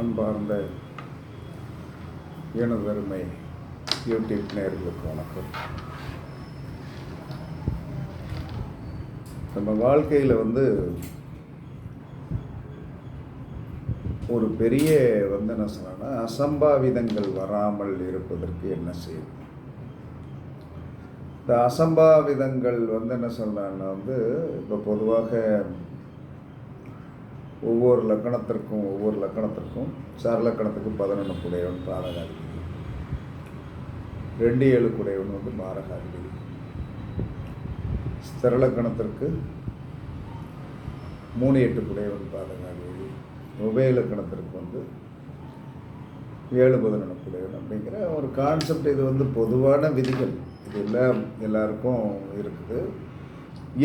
அன்பார்ந்த எனதருமை யூடியூப் நேர்களுக்கு வணக்கம். நம்ம வாழ்க்கையில் வந்து ஒரு பெரிய வந்து என்ன சொன்னா அசம்பாவிதங்கள் வராமல் இருப்பதற்கு என்ன செய்யும்? இந்த அசம்பாவிதங்கள் வந்து என்ன சொல்கிறாங்கன்னா வந்து இப்போ பொதுவாக ஒவ்வொரு லக்கணத்திற்கும் ஒவ்வொரு லக்கணத்திற்கும் சரலக்கணத்துக்கு பதினொன்று குடையவன் பாரகாதிபதி. ரெண்டு ஏழு குடையவன் வந்து பாரகாதிபதி. ஸ்திரலக்கணத்திற்கு மூணு எட்டு குடையவன் பாரகாதிபதி. உபயலக்கணத்திற்கு வந்து ஏழு பதினொன்று குடையவன் அப்படிங்கிற ஒரு கான்செப்ட் இது வந்து பொதுவான விதிகள். இது எல்லாம் எல்லாருக்கும் இருக்குது.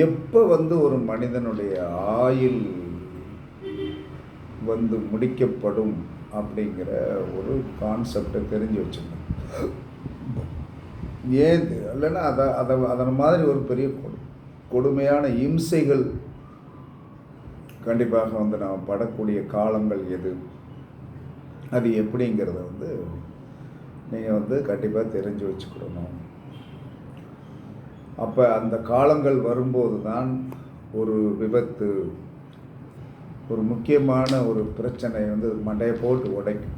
எப்போ வந்து ஒரு மனிதனுடைய ஆயுள் வந்து முடிக்கப்படும் அப்படிங்கிற ஒரு கான்செப்டை தெரிஞ்சு வச்சுக்கணும். ஏன் இல்லைன்னா அதை அதை அதன் மாதிரி ஒரு பெரிய கொடு கொடுமையான இம்சைகள் கண்டிப்பாக வந்து நாம் படக்கூடிய காலங்கள் எது? அது எப்படிங்கிறத வந்து நீங்கள் வந்து கண்டிப்பாக தெரிஞ்சு வச்சுக்கிடணும் அப்போ அந்த காலங்கள் வரும்போது தான் ஒரு விபத்து ஒரு முக்கியமான ஒரு பிரச்சனை வந்து மண்டையை போட்டு உடைக்கும்.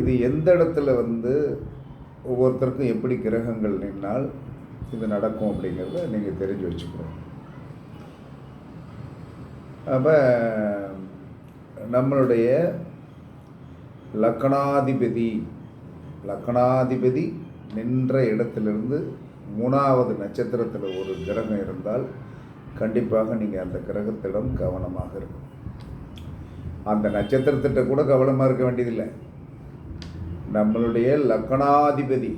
இது எந்த இடத்துல வந்து ஒவ்வொருத்தருக்கும் எப்படி கிரகங்கள் நின்னால் இது நடக்கும் அப்படிங்கிறத நீங்கள் தெரிஞ்சு வச்சுக்கணும். அப்போ நம்மளுடைய லக்கணாதிபதி லக்கணாதிபதி நின்ற இடத்திலிருந்து மூணாவது நட்சத்திரத்தில் ஒரு கிரகம் இருந்தால் கண்டிப்பாக நீங்கள் அந்த கிரகத்திடம் கவனமாக இருக்கும் அந்த நட்சத்திரத்திட்ட கூட கவனமாக இருக்க வேண்டியதில்லை. நம்மளுடைய லக்கணாதிபதி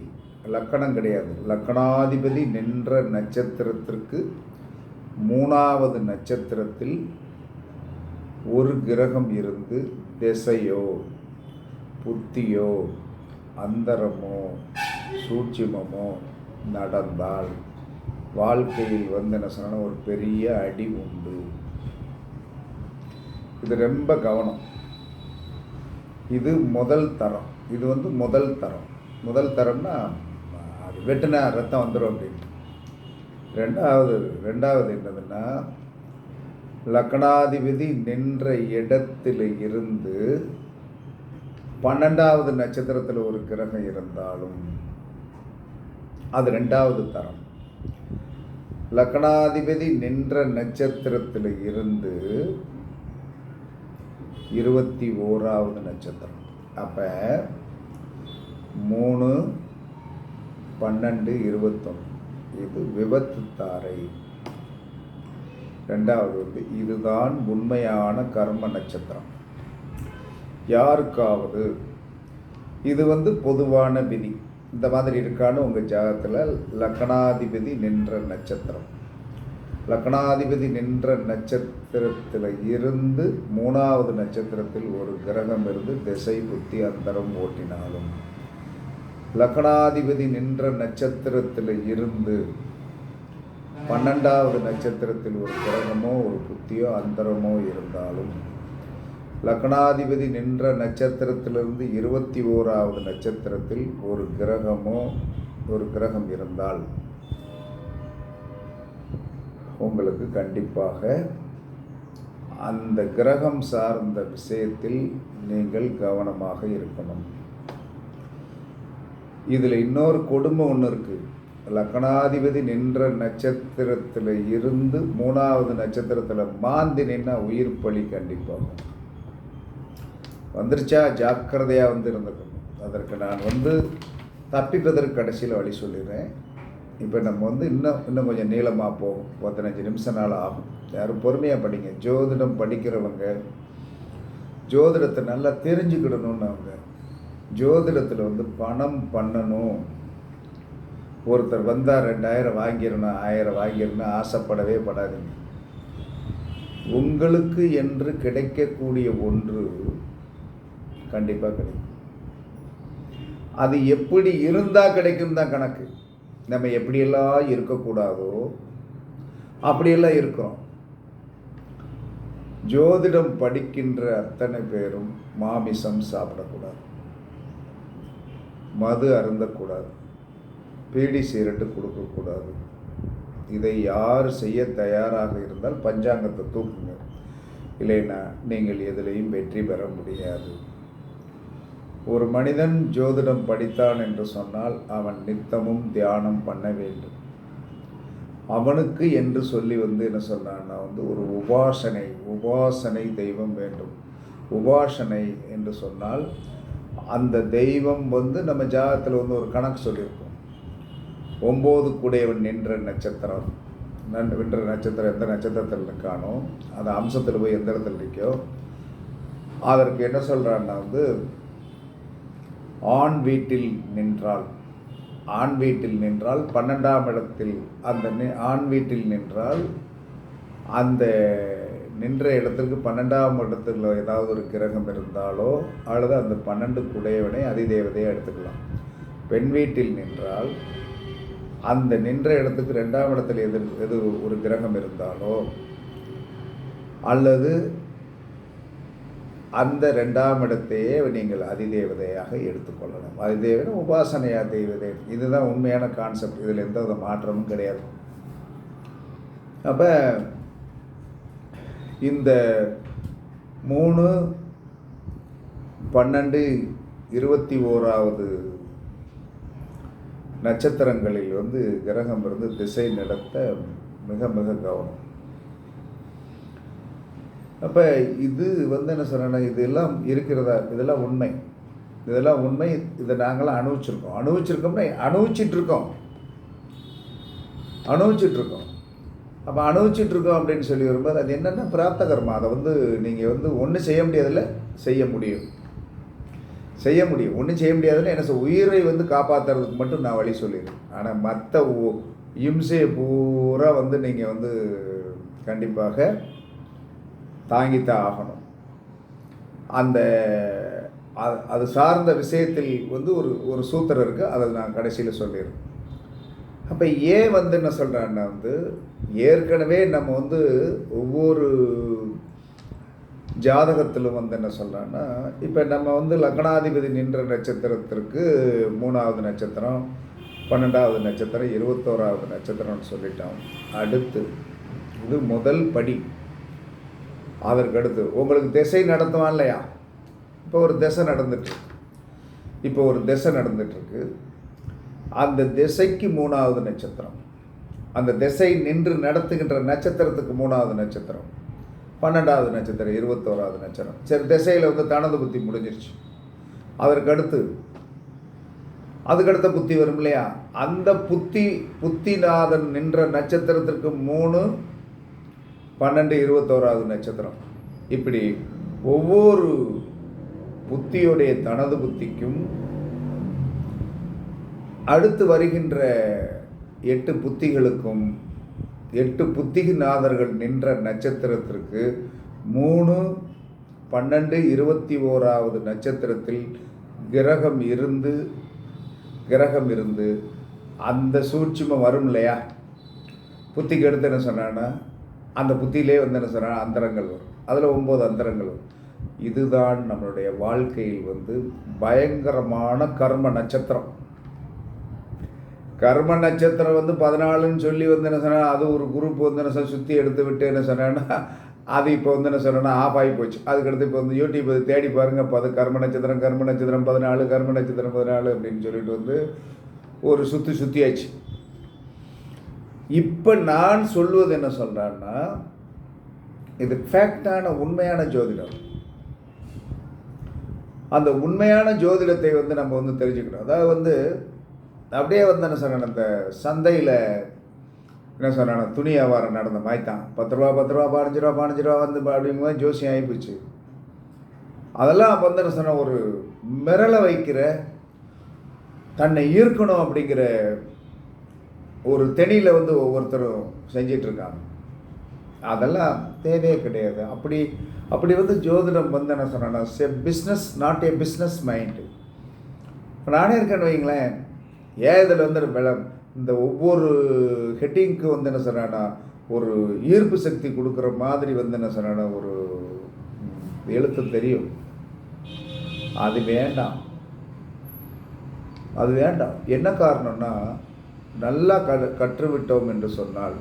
லக்கணம் கிடையாது. லக்கணாதிபதி நின்ற நட்சத்திரத்திற்கு மூணாவது நட்சத்திரத்தில் ஒரு கிரகம் இருந்து திசையோ புத்தியோ அந்தரமோ சூட்சிமமோ நடந்தால் வாழ்க்கையில் வந்து என்ன சொன்னால் ஒரு பெரிய அடி உண்டு. இது ரொம்ப கவனம். இது முதல் தரம். இது வந்து முதல் தரம். முதல் தரம்னா அது வெட்டினா ரத்தம் வந்துடும் அப்படின்னு. ரெண்டாவது ரெண்டாவது என்னதுன்னா லக்னாதிபதி நின்ற இடத்தில் இருந்து பன்னெண்டாவது நட்சத்திரத்தில் ஒரு கிரகம் இருந்தாலும் அது ரெண்டாவது தரம். லக்னாதிபதி நின்ற நட்சத்திரத்தில் இருந்து இருபத்தி ஓராவது நட்சத்திரம். அப்போ மூணு பன்னெண்டு இருபத்தொன்று இது விபத்து தாரை. ரெண்டாவது வந்து இதுதான் உண்மையான கர்ம நட்சத்திரம். யாருக்காவது? இது வந்து பொதுவான விதி. இந்த மாதிரி இருக்கான்னு உங்கள் ஜாதகத்தில் லக்னாதிபதி நின்ற நட்சத்திரம். லக்னாதிபதி நின்ற நட்சத்திரத்தில் இருந்து மூணாவது நட்சத்திரத்தில் ஒரு கிரகம் இருந்து திசை புத்தி அந்தரம் ஓட்டினாலும் லக்னாதிபதி நின்ற நட்சத்திரத்தில் இருந்து பன்னெண்டாவது நட்சத்திரத்தில் ஒரு கிரகமோ ஒரு புத்தியோ அந்தரமோ இருந்தாலும் லக்னாதிபதி நின்ற நட்சத்திரத்திலிருந்து இருபத்தி ஓராவது நட்சத்திரத்தில் ஒரு கிரகமோ ஒரு கிரகம் இருந்தால் உங்களுக்கு கண்டிப்பாக அந்த கிரகம் சார்ந்த விஷயத்தில் நீங்கள் கவனமாக இருக்கணும். இதில் இன்னொரு கொடுமை ஒன்று இருக்குது லக்னாதிபதி நின்ற நட்சத்திரத்தில் இருந்து மூணாவது நட்சத்திரத்தில் மாந்தி நின்னா உயிர் பலி கண்டிப்பாகும். வந்துருச்சா? ஜாக்கிரதையாக வந்து இருந்துக்கணும். அதற்கு நான் வந்து தப்பிப்பதற்கு கடைசியில் வழி சொல்லிடுறேன். இப்போ நம்ம வந்து இன்னும் இன்னும் கொஞ்சம் நீளமாக போகும் பதினஞ்சு நிமிஷம் நாள் ஆகும். யாரும் பொறுமையாக படிங்க. ஜோதிடம் படிக்கிறவங்க ஜோதிடத்தை நல்லா தெரிஞ்சுக்கிடணும்னு அவங்க ஜோதிடத்தில் வந்து பணம் பண்ணணும். ஒருத்தர் வந்தால் ரெண்டாயிரம் வாங்கிடணும் ஆயிரம் வாங்கிடணும் ஆசைப்படவே படாதீங்க. உங்களுக்கு என்று கிடைக்கக்கூடிய ஒன்று கண்டிப்பாக கிடைக்கும். அது எப்படி இருந்தால் கிடைக்கும் தான் கணக்கு. நம்ம எப்படியெல்லாம் இருக்கக்கூடாதோ அப்படியெல்லாம் இருக்கிறோம். ஜோதிடம் படிக்கின்ற அத்தனை பேரும் மாமிசம் சாப்பிடக்கூடாது. மது அருந்தக்கூடாது. பீடி சீரட்டு கொடுக்கக்கூடாது. இதை யார் செய்ய தயாராக இருந்தால் பஞ்சாங்கத்தை தூக்குங்க. இல்லைன்னா நீங்கள் எதிலையும் வெற்றி பெற முடியாது. ஒரு மனிதன் ஜோதிடம் படித்தான் என்று சொன்னால் அவன் நித்தமும் தியானம் பண்ண வேண்டும். அவனுக்கு என்று சொல்லி வந்து என்ன சொன்னான்னா வந்து ஒரு உபாசனை உபாசனை தெய்வம் வேண்டும். உபாசனை என்று சொன்னால் அந்த தெய்வம் வந்து நம்ம ஜாதகத்தில் வந்து ஒரு கணக்கு சொல்லியிருக்கோம் ஒம்பது கூடையவன் நின்ற நட்சத்திரம். நன் நின்ற நட்சத்திரம் எந்த நட்சத்திரத்தில் இருக்கானோ அந்த அம்சத்தில் போய் எந்த இடத்துல இருக்கோ அதற்கு என்ன சொல்கிறான்னா வந்து ஆண் வீட்டில் நின்றால் ஆண் வீட்டில் நின்றால் பன்னெண்டாம் இடத்தில் அந்த நி- ஆண் வீட்டில் நின்றால் அந்த நின்ற இடத்திற்கு பன்னெண்டாம் இடத்துல ஏதாவது ஒரு கிரகம் இருந்தாலோ அல்லது அந்த பன்னெண்டு குடையவனை அதிதேவதையை எடுத்துக்கலாம். பெண் வீட்டில் நின்றால் அந்த நின்ற இடத்துக்கு ரெண்டாம் இடத்துல எது எது ஒரு கிரகம் இருந்தாலோ அல்லது அந்த ரெண்டாம் இடத்தையே நீங்கள் அதிதேவதையாக எடுத்துக்கொள்ளணும் அதிதேவதை உபாசனையா தெய்வதை. இதுதான் உண்மையான கான்செப்ட் இதில் எந்த வித மாற்றமும் கிடையாது. அப்போ இந்த மூணு பன்னெண்டு இருபத்தி ஓராவது நட்சத்திரங்களில் வந்து கிரகம் இருந்து திசை நடத்த மிக மிக கவனம். அப்போ இது வந்து என்ன சொல்கிறேன்னா இதெல்லாம் இருக்கிறதா இதெல்லாம் உண்மை. இதெல்லாம் உண்மை இதை நாங்களாம் அனுபவிச்சிருக்கோம். அனுபவிச்சிருக்கோம்னா அனுபவிச்சிட்ருக்கோம் அனுபவிச்சிட்ருக்கோம் அப்போ அனுபவிச்சிட்ருக்கோம் அப்படின்னு சொல்லி வரும்போது அது என்னென்ன பிராப்த கர்மா. அதை வந்து நீங்கள் வந்து ஒன்றும் செய்ய முடியாதுல்ல செய்ய முடியும். செய்ய முடியும். ஒன்றும் செய்ய முடியாதுன்னு என்ன சொல் உயிரை வந்து காப்பாற்றுறதுக்கு மட்டும் நான் வழி சொல்லிடுறேன். ஆனால் மற்ற இம்சையை பூரா வந்து நீங்கள் வந்து கண்டிப்பாக தாங்கித்தான் ஆகணும். அந்த அது சார்ந்த விஷயத்தில் வந்து ஒரு ஒரு சூத்திரம் இருக்குது அதை நான் கடைசியில் சொல்லிடுறேன். அப்போ ஏன் வந்து என்ன சொல்கிறேன்னா வந்து ஏற்கனவே நம்ம வந்து ஒவ்வொரு ஜாதகத்திலும் வந்து என்ன சொல்கிறேன்னா இப்போ நம்ம வந்து லக்னாதிபதி நின்ற நட்சத்திரத்திற்கு மூணாவது நட்சத்திரம் பன்னெண்டாவது நட்சத்திரம் இருபத்தோராவது நட்சத்திரம்னு சொல்லிட்டோம். அடுத்து இது முதல் படி. அதற்கு அடுத்து உங்களுக்கு திசை நடத்துவான் இல்லையா? இப்போ ஒரு திசை நடந்துட்டு இப்போ ஒரு திசை நடந்துட்டுருக்கு அந்த திசைக்கு மூணாவது நட்சத்திரம். அந்த திசை நின்று நடத்துகின்ற நட்சத்திரத்துக்கு மூணாவது நட்சத்திரம். பன்னெண்டாவது நட்சத்திரம் இருபத்தோராவது நட்சத்திரம். சரி திசையில் வந்து தனது புத்தி முடிஞ்சிருச்சு. அதற்கு அடுத்து அதுக்கடுத்த புத்தி வரும் இல்லையா? அந்த புத்தி புத்திநாதன் நின்ற நட்சத்திரத்திற்கு மூணு பன்னெண்டு இருபத்தோராவது நட்சத்திரம். இப்படி ஒவ்வொரு புத்தியுடைய தனது புத்திக்கும் அடுத்து வருகின்ற எட்டு புத்திகளுக்கும் எட்டு புத்திநாதர்கள் நின்ற நட்சத்திரத்திற்கு மூணு பன்னெண்டு இருபத்தி ஓராவது நட்சத்திரத்தில் கிரகம் இருந்து கிரகம் இருந்து அந்த சூட்சுமம் வரும் இல்லையா புத்திக்கு எடுத்து என்ன சொன்னான்னா அந்த புத்தியிலே வந்து என்ன சொல்கிறாங்க அந்தரங்கள் வரும். அதில் ஒம்பது அந்தரங்கள் வரும். இதுதான் நம்மளுடைய வாழ்க்கையில் வந்து பயங்கரமான கர்ம நட்சத்திரம். கர்ம நட்சத்திரம் வந்து பதினாலுன்னு சொல்லி வந்து என்ன சொன்னால் அது ஒரு குரூப் வந்து என்ன சார் சுற்றி எடுத்து விட்டு என்ன சொன்னேன்னா அது இப்போ வந்து என்ன சொன்னேன்னா ஆஃப் ஆகி போச்சு. அதுக்கடுத்து இப்போ வந்து யூடியூப் அது தேடி பாருங்க. இப்போ அது கர்ம நட்சத்திரம் கர்ம நட்சத்திரம் பதினாலு கர்ம நட்சத்திரம் பதினாலு அப்படின்னு சொல்லிட்டு வந்து ஒரு சுற்றி சுற்றியாச்சு இப்போ நான் சொல்வது என்ன சொல்கிறேன்னா இது ஃபேக்டான உண்மையான ஜோதிடம். அந்த உண்மையான ஜோதிடத்தை வந்து நம்ம வந்து தெரிஞ்சுக்கணும். அதாவது வந்து அப்படியே வந்து என்ன சொன்னேன் அந்த சந்தையில் என்ன சொன்னேன் துணி வியாபாரம் நடந்த மாதிரி தான். பத்து ரூபா பத்து ரூபா பதினஞ்சு ரூபா பதினஞ்சு ரூபா வந்து அப்படிங்கும்போது ஜோசியம் ஆகிப்போச்சு அதெல்லாம் வந்து என்ன சொன்ன ஒரு மிரள வைக்கிற தன்னை ஈர்க்கணும் அப்படிங்கிற ஒரு தெனியில் வந்து ஒவ்வொருத்தரும் செஞ்சிட்ருக்காங்க. அதெல்லாம் தேவையே கிடையாது. அப்படி அப்படி வந்து ஜோதிடம் வந்து என்ன சொன்னேன்னா செ business not a business mind நானே இருக்கேன்னு வைங்களேன் ஏன் இதில் வந்து விளம்? இந்த ஒவ்வொரு ஹெட்டிங்க்கு வந்து என்ன சொன்னேன்னா ஒரு ஈர்ப்பு சக்தி கொடுக்குற மாதிரி வந்து என்ன சொன்னேன்னா ஒரு எழுத்து தெரியும். அது வேண்டாம். அது வேண்டாம். என்ன காரணம்னா நல்லா க கற்றுவிட்டோம் என்று சொன்னால்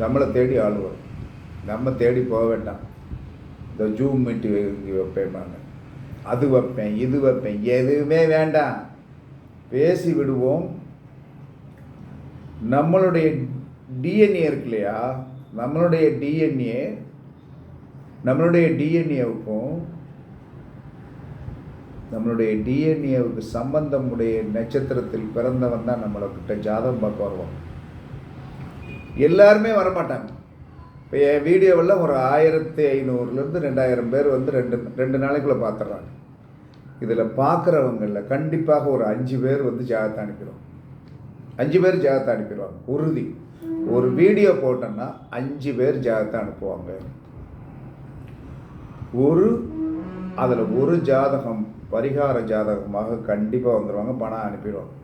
நம்மளை தேடி ஆள் வரும் நம்ம தேடி போக வேண்டாம். இந்த ஜூம் மீட்டு வைப்பேம்பாங்க. அது வைப்பேன் இது வைப்பேன் எதுவுமே வேண்டாம். பேசி விடுவோம். நம்மளுடைய டிஎன்ஏ இருக்கு இல்லையா? நம்மளுடைய டிஎன்ஏ நம்மளுடைய டிஎன்ஏவுக்கும் நம்மளுடைய டிஎன்ஏவுக்கு சம்பந்தமுடைய நட்சத்திரத்தில் பிறந்தவன் தான் நம்மளுக்கிட்ட ஜாதகம் பார்க்க வருவோம். எல்லாருமே வரமாட்டாங்க. இப்போ என் வீடியோவில் ஒரு ஆயிரத்தி ஐநூறுலேருந்து ரெண்டாயிரம் பேர் வந்து ரெண்டு ரெண்டு நாளைக்குள்ளே பார்த்துட்றாங்க இதில் பார்க்குறவங்களில் கண்டிப்பாக ஒரு அஞ்சு பேர் வந்து ஜாதகத்தை அனுப்பிடுவோம் அஞ்சு பேர் ஜாதகத்தை அனுப்பிடுவாங்க உறுதி. ஒரு வீடியோ போட்டோன்னா அஞ்சு பேர் ஜாதகத்தை அனுப்புவாங்க. ஒரு அதில் ஒரு ஜாதகம் பரிகார ஜாதகமாக கண்டிப்பாக வந்துடுவாங்க பணம் அனுப்பிடுவாங்க.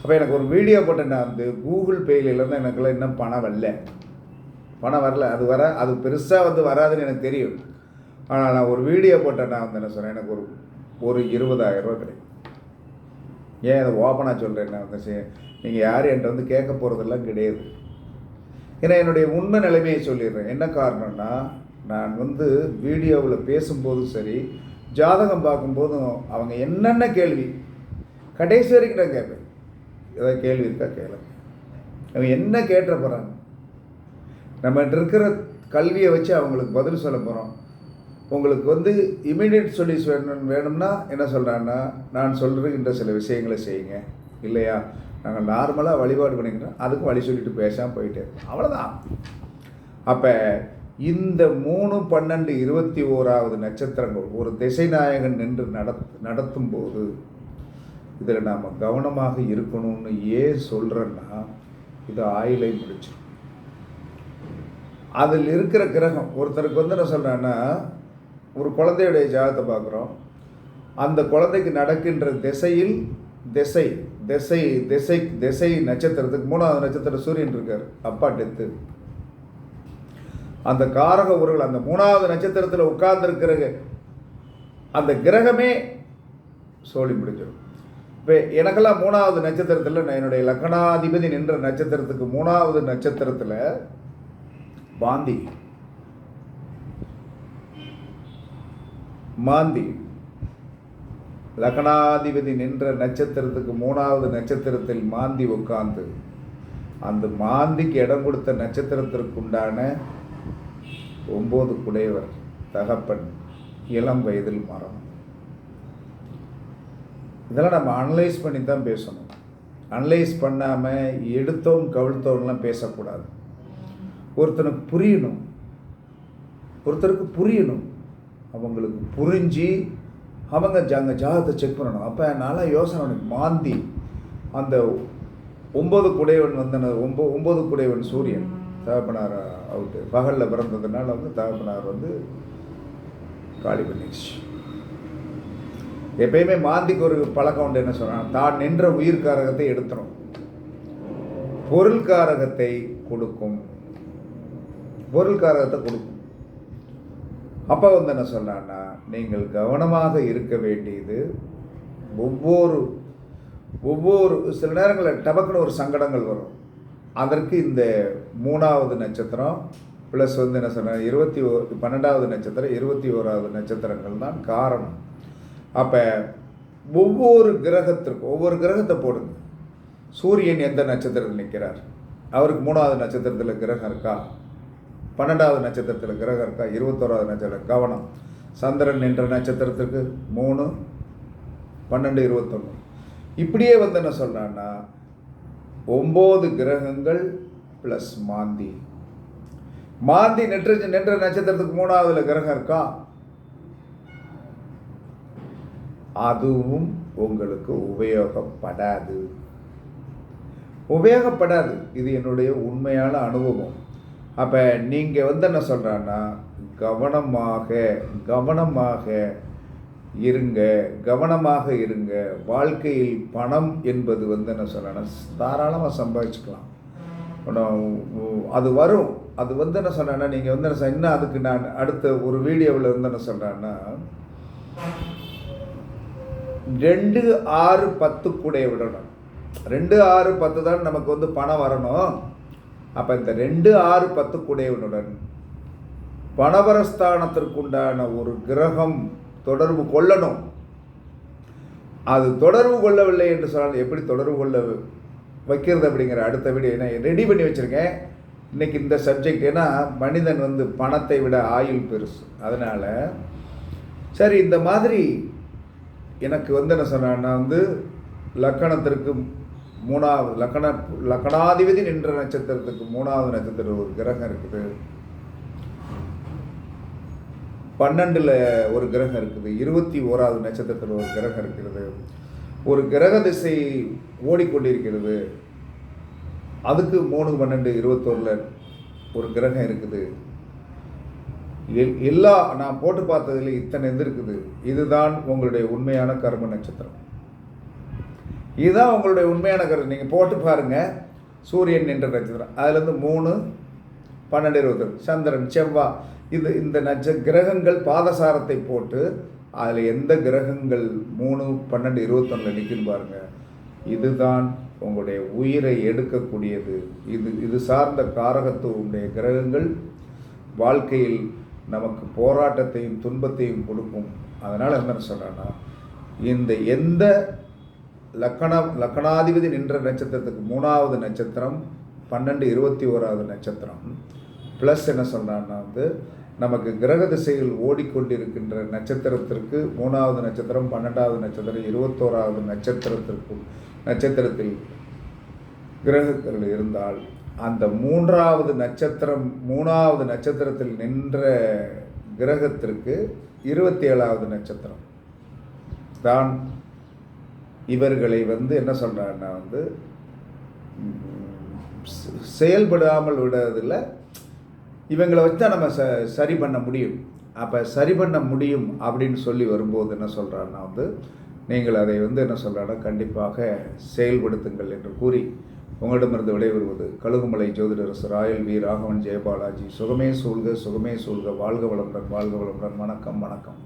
அப்போ எனக்கு ஒரு வீடியோ போட்டேன்னா வந்து கூகுள் பேயிலேருந்து எனக்குலாம் இன்னும் பணம் வரல. பணம் வரல. அது வர அது பெருசாக வந்து வராதுன்னு எனக்கு தெரியும். ஆனால் நான் ஒரு வீடியோ போட்டேன் நான் வந்து என்ன சொன்னேன் எனக்கு ஒரு ஒரு இருபதாயிரம் ரூபா கிடைக்கும். ஏன் அதை ஓப்பனாக சொல்கிறேன் நான் வந்து சரி, நீங்கள் யார் என்கிட்ட வந்து கேட்க போகிறதெல்லாம் கிடையாது. ஏன்னா என்னுடைய உண்மை நிலைமையை சொல்லிடுறேன். என்ன காரணம்னா நான் வந்து வீடியோவில் பேசும்போதும் சரி ஜாதகம் பார்க்கும்போதும் அவங்க என்னென்ன கேள்வி கடைசி வரைக்கும் நான் கேட்பேன். ஏதாவது கேள்வி இருக்கா? கேளுங்க அவங்க என்ன கேட்ட போகிறாங்க நம்ம இருக்கிற கல்வியை வச்சு அவங்களுக்கு பதில் சொல்ல போகிறோம் உங்களுக்கு வந்து இமீடியட் சொல்யூஷன் வேணும் வேணும்னா என்ன சொல்கிறான்னா நான் சொல்கின்ற சில விஷயங்களை செய்யுங்க. இல்லையா? நாங்கள் நார்மலாக வழிபாடு பண்ணிக்கிறோம் அதுக்கும் வழி சொல்லிட்டு பேசாமல் போயிட்டே இருக்கோம். அவ்வளோதான் அப்போ இந்த மூணு பன்னெண்டு இருபத்தி ஓராவது நட்சத்திரங்கள் ஒரு திசைநாயகன் நின்று நடத் நடத்தும் போது இதில் நாம் கவனமாக இருக்கணும்னு ஏன் சொல்கிறேன்னா இது ஆயிலை முடிச்சிடும். அதில் இருக்கிற கிரகம் ஒருத்தருக்கு வந்து என்ன சொல்கிறேன்னா ஒரு குழந்தையுடைய ஜாதகத்தை பார்க்குறோம். அந்த குழந்தைக்கு நடக்கின்ற திசையில் திசை திசை திசை திசை நட்சத்திரத்துக்கு மூணாவது நட்சத்திரம் சூரியன் இருக்கார். அப்பா டெத்து. அந்த காரக உருள் அந்த மூணாவது நட்சத்திரத்தில் உட்கார்ந்துருக்கிற அந்த கிரகமே சோழி முடிஞ்சிடும். இப்போ எனக்கெல்லாம் மூணாவது நட்சத்திரத்தில் நான் என்னுடைய லக்னாதிபதி நின்ற நட்சத்திரத்துக்கு மூணாவது நட்சத்திரத்தில் பாந்தி மாந்தி. லக்னாதிபதி நின்ற நட்சத்திரத்துக்கு மூணாவது நட்சத்திரத்தில் மாந்தி உட்கார்ந்து அந்த மாந்திக்கு இடம் கொடுத்த நட்சத்திரத்திற்குண்டான ஒம்பது குடையவர் தகப்பன் இளம் வயதில் மரம் இதெல்லாம் நம்ம அனலைஸ் பண்ணி தான் பேசணும். அனலைஸ் பண்ணாமல் எடுத்தோம் கவிழ்த்தோம்லாம் பேசக்கூடாது. ஒருத்தனுக்கு புரியணும். ஒருத்தருக்கு புரியணும். அவங்களுக்கு புரிஞ்சு அவங்க ஜாங்க ஜாதகத்தை செக் பண்ணணும். அப்போ நல்லா யோசனை மாந்தி அந்த ஒம்பது குடையவன் வந்தன ஒம்பது ஒம்பது குடையவன் சூரியன் தகப்பனார்? அவுட்டு பகலில் பிறந்ததுனால வந்து தகப்பனார் வந்து காலி பண்ணிடுச்சு எப்பயுமே மாந்திக்கு ஒரு பழக்கம் உண்டு என்ன சொன்னால் தான் நின்ற உயிர்காரகத்தை எடுத்துரும். பொருள்காரகத்தை கொடுக்கும். பொருள்காரகத்தை கொடுக்கும். அப்போ வந்து என்ன சொன்னான்னா நீங்கள் கவனமாக இருக்க வேண்டியது ஒவ்வொரு ஒவ்வொரு சில நேரங்களில் டபக்குன்னு ஒரு சங்கடங்கள் வரும். அதற்கு இந்த மூணாவது நட்சத்திரம் ப்ளஸ் வந்து என்ன சொன்ன இருபத்தி ஓ பன்னெண்டாவது நட்சத்திரம் இருபத்தி ஓராவது நட்சத்திரங்கள் தான் காரணம். அப்போ ஒவ்வொரு கிரகத்திற்கும் ஒவ்வொரு கிரகத்தை போடுங்க. சூரியன் எந்த நட்சத்திரத்தில் நிற்கிறார்? அவருக்கு மூணாவது நட்சத்திரத்தில் கிரகம் இருக்கா? பன்னெண்டாவது நட்சத்திரத்தில் கிரகம் இருக்கா? இருபத்தோராவது நட்சத்திரம் கவனம். சந்திரன் நின்ற நட்சத்திரத்துக்கு மூணு பன்னெண்டு இருபத்தொன்று இப்படியே வந்து என்ன சொல்கிறான்னா ஒம்பது கிரகங்கள் ப்ளஸ் மாந்தி. மாந்தி நின்ற நின்ற நட்சத்திரத்துக்கு மூணாவதுல கிரகம் இருக்கா? அதுவும் உங்களுக்கு உபயோகப்படாது. உபயோகப்படாது. இது என்னுடைய உண்மையான அனுபவம். அப்போ நீங்கள் வந்து என்ன சொல்கிறான்னா கவனமாக கவனமாக இருங்க கவனமாக இருங்க. வாழ்க்கையில் பணம் என்பது வந்து என்ன சொல்கிறேன்னா தாராளமாக சம்பாதிச்சுக்கலாம். அது வரும். அது வந்து என்ன சொன்னேன்னா நீங்கள் வந்து என்ன இன்னும் அதுக்கு நான் அடுத்த ஒரு வீடியோவில் வந்து என்ன சொல்கிறேன்னா ரெண்டு ஆறு பத்து கூட விடணும். ரெண்டு ஆறு பத்து தான் நமக்கு வந்து பணம் வரணும். அப்போ இந்த ரெண்டு ஆறு பத்து கூடையவனுடன் பணபரஸ்தானத்திற்குண்டான ஒரு கிரகம் தொடர்பு கொள்ளணும். அது தொடர்பு கொள்ளவில்லை என்று சொன்னால் எப்படி தொடர்பு கொள்ள வைக்கிறது அப்படிங்கிற அடுத்த வீடியோ ஏன்னா ரெடி பண்ணி வச்சுருக்கேன். இன்னைக்கு இந்த சப்ஜெக்ட் ஏன்னா மனிதன் வந்து பணத்தை விட ஆயுள் பெருசு. அதனால் சரி இந்த மாதிரி எனக்கு வந்து என்ன சொன்னேன்னா வந்து லக்கணத்திற்கு மூணாவது லக்கண லக்கணாதிபதி நின்ற நட்சத்திரத்துக்கு மூணாவது நட்சத்திரம் ஒரு கிரகம் இருக்குது. பன்னெண்டில் ஒரு கிரகம் இருக்குது. இருபத்தி ஓராவது நட்சத்திரத்தில் ஒரு கிரகம் இருக்கிறது. ஒரு கிரக திசை ஓடிக்கொண்டிருக்கிறது. அதுக்கு மூணு பன்னெண்டு இருபத்தோரில் ஒரு கிரகம் இருக்குது. எல்- எல்லா நான் போட்டு பார்த்ததில் இத்தனை இது இருக்குது. இதுதான் உங்களுடைய உண்மையான கர்ம நட்சத்திரம். இதுதான் உங்களுடைய உண்மையான கருத்து நீங்கள் போட்டு பாருங்கள் சூரியன் என்ற நட்சத்திரம். அதுலேருந்து மூணு பன்னெண்டு இருபத்தி சந்திரன் செவ்வாய் இது இந்த நட்ச கிரகங்கள் பாதசாரத்தை போட்டு அதில் எந்த கிரகங்கள் மூணு பன்னெண்டு இருபத்தொன்னில் நிற்கும் பாருங்க. இதுதான் உங்களுடைய உயிரை எடுக்கக்கூடியது. இது இது சார்ந்த காரகத்துவனுடைய கிரகங்கள். வாழ்க்கையில் நமக்கு போராட்டத்தையும் துன்பத்தையும் கொடுக்கும். அதனால் என்ன சொல்கிறேன்னா இந்த எந்த லக்கணம் லக்கணாதிபதி நின்ற நட்சத்திரத்துக்கு மூணாவது நட்சத்திரம் பன்னெண்டு இருபத்தி ஓராவது நட்சத்திரம் ப்ளஸ் என்ன சொன்னான்னா வந்து நமக்கு கிரக திசைகள் ஓடிக்கொண்டிருக்கின்ற நட்சத்திரத்திற்கு மூணாவது நட்சத்திரம் பன்னெண்டாவது நட்சத்திரம் இருபத்தோராவது நட்சத்திரத்திற்கும் நட்சத்திரத்தில் கிரகங்கள் இருந்தால் அந்த மூன்றாவது நட்சத்திரம் மூணாவது நட்சத்திரத்தில் நின்ற கிரகத்திற்கு இருபத்தி ஏழாவது நட்சத்திரம். தான் இவர்களை வந்து என்ன சொல்கிறாங்கன்னா வந்து செயல்படாமல் விடுறதில்ல இவங்களை வச்சு தான் நம்ம ச சரி பண்ண முடியும். அப்போ சரி பண்ண முடியும் அப்படின்னு சொல்லி வரும்போது என்ன சொல்கிறான்னா வந்து நீங்கள் அதை வந்து என்ன சொல்கிறாங்கன்னா கண்டிப்பாக செயல்படுத்துங்கள் என்று கூறி உங்களிடமிருந்து விடைபெறுவது கழுகுமலை ஜோதிடரசு ராயல் வி. ராகவன் ஜெயபாலாஜி. சுகமே சூழ்க சுகமே சூழ்க. வாழ்க வளமுடன் வாழ்க வளமுடன். வணக்கம் வணக்கம்.